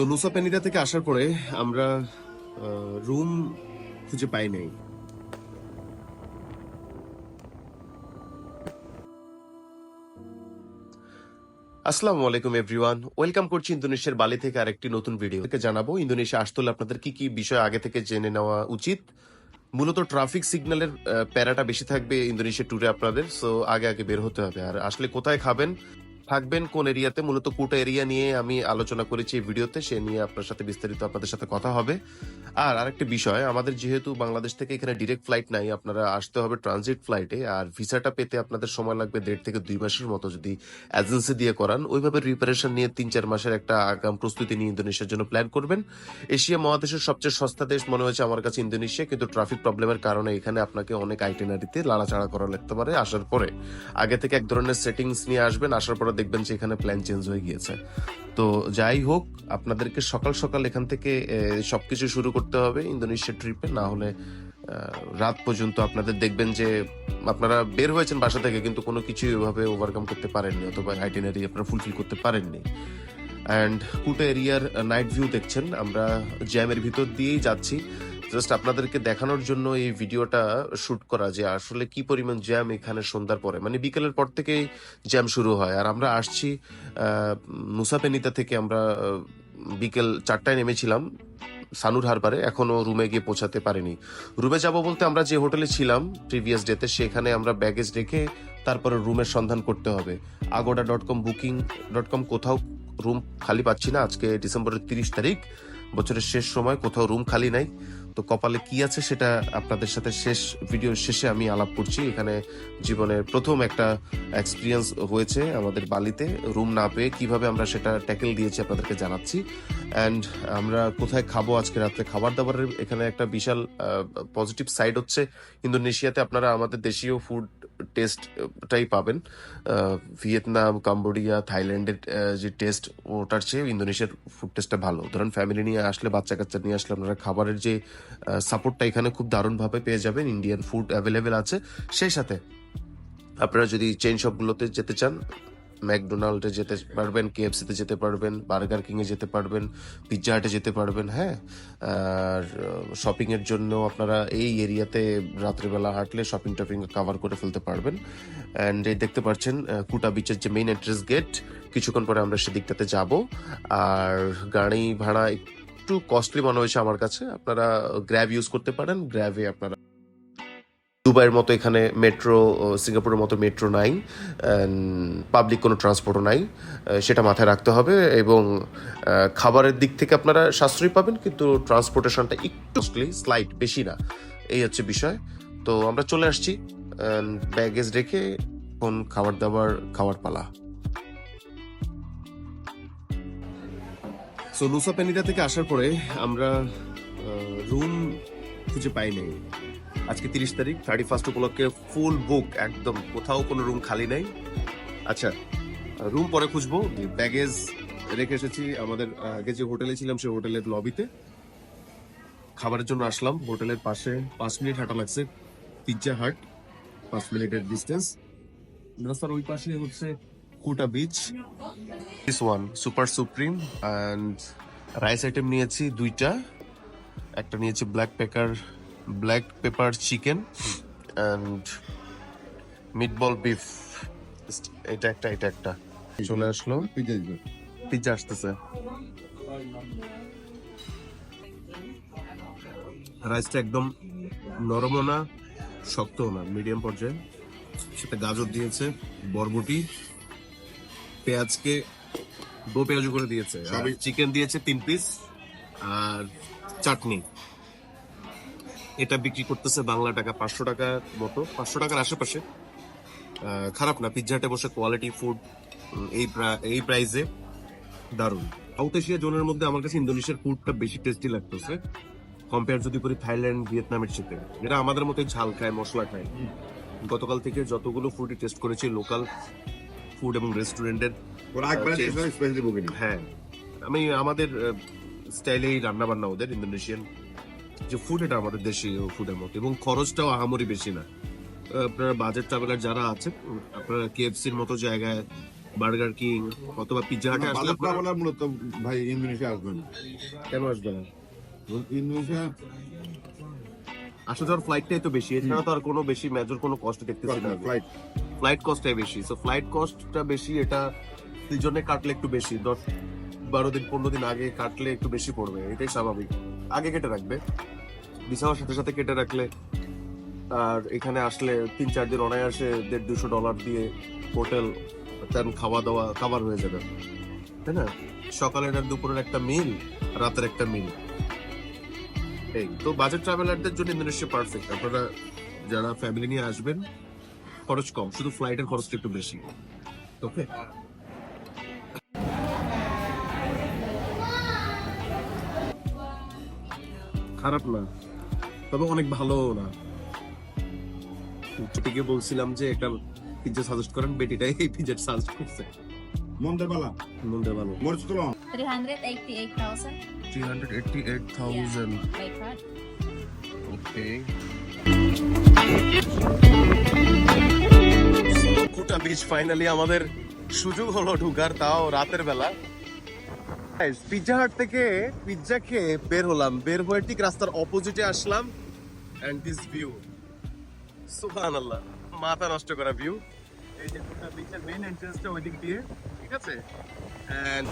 So নুসা পেনিদা থেকে আসার পরে আমরা রুম খুঁজে পাই নাই। আসসালামু আলাইকুম এভরিওয়ান ওয়েলকাম করছি ইন্দোনেশিয়ার বালি থেকে আরেকটি নতুন ভিডিও থেকে জানাব। ইন্দোনেশিয়া আসতে হলে আপনাদের কি কি বিষয় আগে থেকে জেনে নেওয়া উচিত? মূলত ট্রাফিক সিগন্যালের প্যারাটা বেশি থাকবে ইন্দোনেশিয়া ট্যুরে আপনাদের সো আগে আগে বের হতে হবে। আর আসলে কোথায় খাবেন? থাকবেন, কোন এরিয়াতে? মূলত কোটা এরিয়া নিয়ে আমি আলোচনা করেছি এই ভিডিওতে, সে নিয়ে আপনার সাথে বিস্তারিত আপনাদের সাথে কথা হবে। আর আরেকটি বিষয়, আমাদের যেহেতু বাংলাদেশ থেকে এখানে ডিরেক্ট ফ্লাইট নাই, আপনারা আসতে হবে ট্রানজিট ফ্লাইটে আর ভিসাটা পেতে আপনাদের সময় লাগবে দেড় থেকে দুই মাসের মতো যদি এজেন্সি দিয়ে করান। ওইভাবে প্রিপারেশন নিয়ে তিন চার মাসের একটা আগাম প্রস্তুতি নিয়ে ইন্দোনেশিয়ার জন্য প্ল্যান করবেন। এশিয়া মহাদেশের সবচেয়ে সস্তা দেশ মনে হয়েছে আমার কাছে ইন্দোনেশিয়া, কিন্তু ট্রাফিক প্রবলেমের কারণে এখানে আপনাকে অনেক আইটেনারিতে লাড়াচাড়া করা লাগতে পারে। আসার পরে আগে থেকে এক ধরনের সেটিংস নিয়ে আসবেন, আসার পরে দেখবেন যে এখানে প্ল্যান চেঞ্জ হয়ে গিয়েছে। তো যাই হোক, আপনাদেরকে সকাল সকাল এখান থেকে সবকিছু শুরু করতে হবে ইন্দোনেশিয়া ট্রিপে না হলে রাত পর্যন্ত আপনাদের দেখবেন যে আপনারা বের হয়েছেন বাসা থেকে, কিন্তু কোনো কিছুই ওভাবে ওভারকাম করতে পারেননি অথবা আইটেনারি আপনারা ফুলফিল করতে পারেননি। অ্যান্ড কুটা এরিয়ার নাইট ভিউ দেখছেন। আমরা জ্যামের ভিতর দিয়েই যাচ্ছি। জাস্ট আপনাদেরকে দেখানোর জন্য এই ভিডিওটা শুট করা যে আসলে কি পরিমাণ জ্যাম এখানে সন্ধ্যার পরে। মানে বিকেলের পর থেকেই জ্যাম শুরু হয়। আর আমরা আসছি মুসাপেনিতা থেকে আমরা বিকেল চারটায় নেমেছিলাম সানুর হারবারে। এখনও রুমে গিয়ে পৌঁছাতে পারিনি। রুমে যাব বলতে আমরা যে হোটেলে ছিলাম প্রিভিয়াস ডেতে সেখানে আমরা ব্যাগেজ রেখে তারপরে রুমের সন্ধান করতে হবে। Agoda dot com booking dot com কোথাও রুম খালি পাচ্ছি না। আজকে ডিসেম্বরের তিরিশ তারিখ, বছরের শেষ সময়, কোথাও রুম খালি নাই। তো কপালে কি আছে সেটা আপনাদের সাথে শেষ ভিডিওর শেষে আমি আলাপ করছি। এখানে জীবনের প্রথম একটা এক্সপিরিয়েন্স হয়েছে আমাদের বালিতে রুম না পেয়ে কীভাবে আমরা সেটা ট্যাকেল দিয়েছি আপনাদেরকে জানাচ্ছি। অ্যান্ড আমরা কোথায় খাব আজকে রাত্রে খাবার দাবারের এখানে একটা বিশাল পজিটিভ সাইড হচ্ছে। ইন্দোনেশিয়াতে আপনারা আমাদের দেশীয় ফুড টেস্টটাই পাবেন। ভিয়েতনাম, কাম্বোডিয়া, থাইল্যান্ডের যে টেস্ট ওটার চেয়ে ইন্দোনেশিয়ার ফুড টেস্টটা ভালো। ধরুন ফ্যামিলি নিয়ে আসলে বাচ্চা কাচ্চা নিয়ে আসলে আপনারা খাবারের যে সাপোর্টটা এখানে খুব দারুণভাবে পেয়ে যাবেন। ইন্ডিয়ান ফুড অ্যাভেলেবেল আছে। সেই সাথে আপনারা যদি চেইন শপগুলোতে যেতে চান ম্যাকডোনাল্ডে যেতে পারবেন কেএফসিতে যেতে পারবেন বার্গার কিংয়ে যেতে পারবেন পিৎজা হাটে যেতে পারবেন হ্যাঁ? আর শপিংয়ের জন্য আপনারা এই এরিয়াতে রাত্রিবেলা হাঁটলে শপিং টপিং কভার করে ফেলতে পারবেন। অ্যান্ড এই দেখতে পাচ্ছেন কুটা বিচের যে মেইন এন্ট্রেন্স গেট কিছুক্ষণ পরে আমরা সেদিকটাতে যাব। আর গাড়ি ভাড়া একটু কস্টলি মনে হয়েছে আমার কাছে। আপনারা গ্র্যাব ইউজ করতে পারেন। গ্র্যাবে আপনারা দুবাইয়ের মতো এখানে মেট্রো সিঙ্গাপুরের মতো মেট্রো নাই পাবলিক কোনো ট্রান্সপোর্টও নাই সেটা মাথায় রাখতে হবে এবং খাবারের দিক থেকে আপনারা সাশ্রয়ী পাবেন, কিন্তু ট্রান্সপোর্টেশনটা একটু স্লাইট বেশি না। এই হচ্ছে বিষয়। তো আমরা চলে আসছি ব্যাগেজ রেখে কোন খাবার দাবার, খাওয়ার পালা। সো নুসা পেনিদা থেকে আসার পরে আমরা রুম খুঁজে পাই নাই। আজকে তিরিশ তারিখ থার্টি ফার্স্ট উপলক্ষে ফুল বুক একদম কোথাও কোনো রুম খালি নেই। আচ্ছা রুম পরে খুঁজবো। ব্যাগেজ রেখে এসেছি, আমাদের আগে যে হোটেলে ছিলাম, সেই হোটেলের লবিতে। খাবারের জন্য আসলাম, হোটেলের পাশে পাঁচ মিনিট হাঁটা লাগছে পিৎজা হাট পাঁচ মিনিটের ডিস্টেন্স রাস্তার ওই পাশে হচ্ছে Kuta beach this one super supreme and rice item নিয়েছি দুইটা। একটা নিয়েছি black pepper black pepper chicken and meatball beef এটা একটা এটা একটা। চলে আসলো। পিৎজা আসতেছে। রাইসটা একদম নরমও না শক্তও না মিডিয়াম পর্যায়ে। সেটা গাজর দিয়েছে বরবটি। পেঁয়াজকে দো পেঁয়াজ করে দিয়েছে। চিকেন দিয়েছে তিন পিস আর চাটনি। এটা বিক্রি করতেছে বাংলা টাকা পাঁচশো টাকা মতো পাঁচশো টাকার আশেপাশে। খারাপ না পিৎজাটে বসে কোয়ালিটি ফুড এই এই প্রাইসে দারুণ। সাউথ এশিয়া জোনের মধ্যে আমার কাছে ইন্দোনেশিয়ার ফুডটা বেশি টেস্টি লাগতেছে কম্পেয়ার যদি করি থাইল্যান্ড ভিয়েতনামের সাথে। যেটা আমাদের মতোই ঝাল খায় মশলা খায়। গতকাল থেকে যতগুলো ফুডই টেস্ট করেছি লোকাল ফুড এবং রেস্টুরেন্টের হ্যাঁ আমি আমাদের স্টাইলেই রান্না বান্না ওদের ইন্দোনেশিয়ান। যে ফুড এটা আমাদের দেশীয় ফুডের মতো এবং খরচটাও আহামরি বেশি না। আহ, আপনারা বাজেট ট্রাভেলার যারা আছে উম, আপনারা কেএফসির মতো জায়গায় বার্গার কিং অথবা পিৎজা হাটে আসলে আপনারা মূলত ভাই ইন্দোনেশিয়া আসবেন কেন আসবে না? ইন্দোনেশিয়া? আসলে ধর ফ্লাইটটাই তো বেশি এছাড়া তো আর কোনো বেশি মেজর কোনো কষ্ট দেখতেছি না। ফ্লাইট ফ্লাইট কস্টটাই বেশি। সো ফ্লাইট কস্টটা বেশি, এটা দুজনে কাটলে একটু বেশি। দশ বারো দিন, পনেরো দিন আগে কাটলে একটু বেশি পড়বে, এটাই স্বাভাবিক। আগে কেটে রাখবে। ভিসাওয়ার সাথে সাথে কেটে রাখলে, আর এখানে আসলে তিন, চার দিন অনায়াসে দেড়, দুশো ডলার দিয়ে হোটেল তেন খাওয়া দাওয়া খাবার হয়ে যাবে। তাই না? সকালের আর দুপুরের একটা মিল রাতের একটা মিল এই তো বাজেট ট্রাভেলারদের জন্য ইন্দোনেশিয়া পারফেক্ট আপনারা যারা ফ্যামিলি নিয়ে আসবেন খরচ কম শুধু ফ্লাইটের খরচটা একটু বেশি। ওকে খারাপ না তবে অনেক ভালো না। ছুটিকে বলছিলাম যে একটা পিজ্জা সাজেস্ট করেন বেটিটাই এই পিজ্জা সাজেস্ট করছে। মন্দেবালা মনটা ভালো মরিচ তুলন 388,000 three hundred eighty eight thousand by card. Okay beach finally আমাদের সুযোগ হলো ঢুকার, তাও রাতের বেলা। পিৎজা হাট থেকে পিৎজা খেয়ে বের হলাম। বের হয়ে ঠিক রাস্তার অপোজিটে আসলাম এন্ড দিস ভিউ সুবহান আল্লাহ মাথা নষ্ট করা ভিউ এই যে কুটা বিচের এন্ট্রান্সটা ওই দিক দিয়ে, ঠিক আছে? এন্ড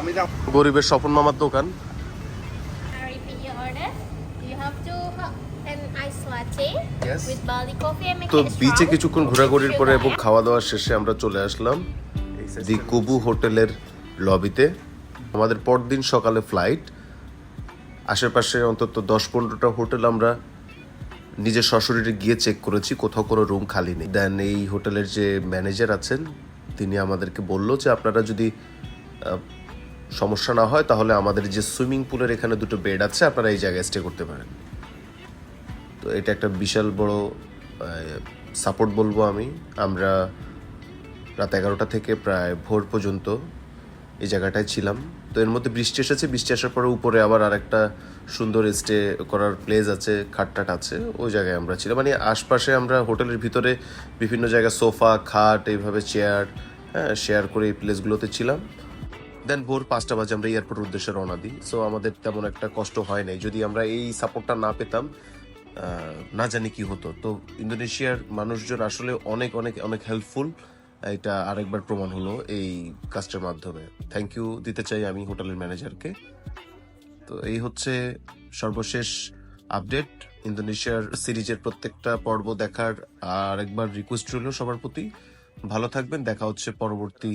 barley coffee মামার দোকান। তো বিচে কিছুক্ষণ ঘোরাঘুরির পরে এবং খাওয়া দাওয়া শেষে আমরা চলে আসলাম দি কুবু হোটেলের লবিতে। আমাদের পরদিন সকালে ফ্লাইট আশেপাশে অন্তত দশ পনেরোটা হোটেল আমরা নিজের সশরীরে গিয়ে চেক করেছি কোথাও কোনো রুম খালি নেই। দেন এই হোটেলের যে ম্যানেজার আছেন তিনি আমাদেরকে বলল যে আপনারা যদি সমস্যা না হয়, তাহলে আমাদের যে সুইমিং পুলের এখানে দুটো বেড আছে, আপনারা এই জায়গায় স্টে করতে পারেন। তো এটা একটা বিশাল বড় সাপোর্ট বলব আমি। আমরা রাত এগারোটা থেকে প্রায় ভোর পর্যন্ত এই জায়গাটায় ছিলাম। তো এর মধ্যে বৃষ্টি এসেছে, বৃষ্টি আসার পরে উপরে আবার আরেকটা সুন্দর স্টে করার প্লেস আছে, খাটটাট আছে, ওই জায়গায় আমরা ছিলাম। মানে আশপাশে আমরা হোটেলের ভিতরে বিভিন্ন জায়গায় সোফা, খাট, এইভাবে চেয়ার হ্যাঁ শেয়ার করে এই প্লেসগুলোতে ছিলাম। দেন ভোর পাঁচটা বাজে আমরা এয়ারপোর্টের উদ্দেশ্যে রওনা দিই। সো আমাদের তেমন একটা কষ্ট হয় নাই। যদি আমরা এই সাপোর্টটা না পেতাম না জানি কি হতো। তো ইন্দোনেশিয়ার মানুষজন আসলে অনেক অনেক অনেক হেল্পফুল এটা আরেকবার প্রমাণ হলো এই কাজটার মাধ্যমে। থ্যাংক ইউ দিতে চাই আমি হোটেলের ম্যানেজারকে তো এই হচ্ছে সর্বশেষ আপডেট ইন্দোনেশিয়ার সিরিজের প্রত্যেকটা পর্ব দেখার আর একবার রিকোয়েস্ট রইল সবার প্রতি। ভালো থাকবেন, দেখা হচ্ছে পরবর্তী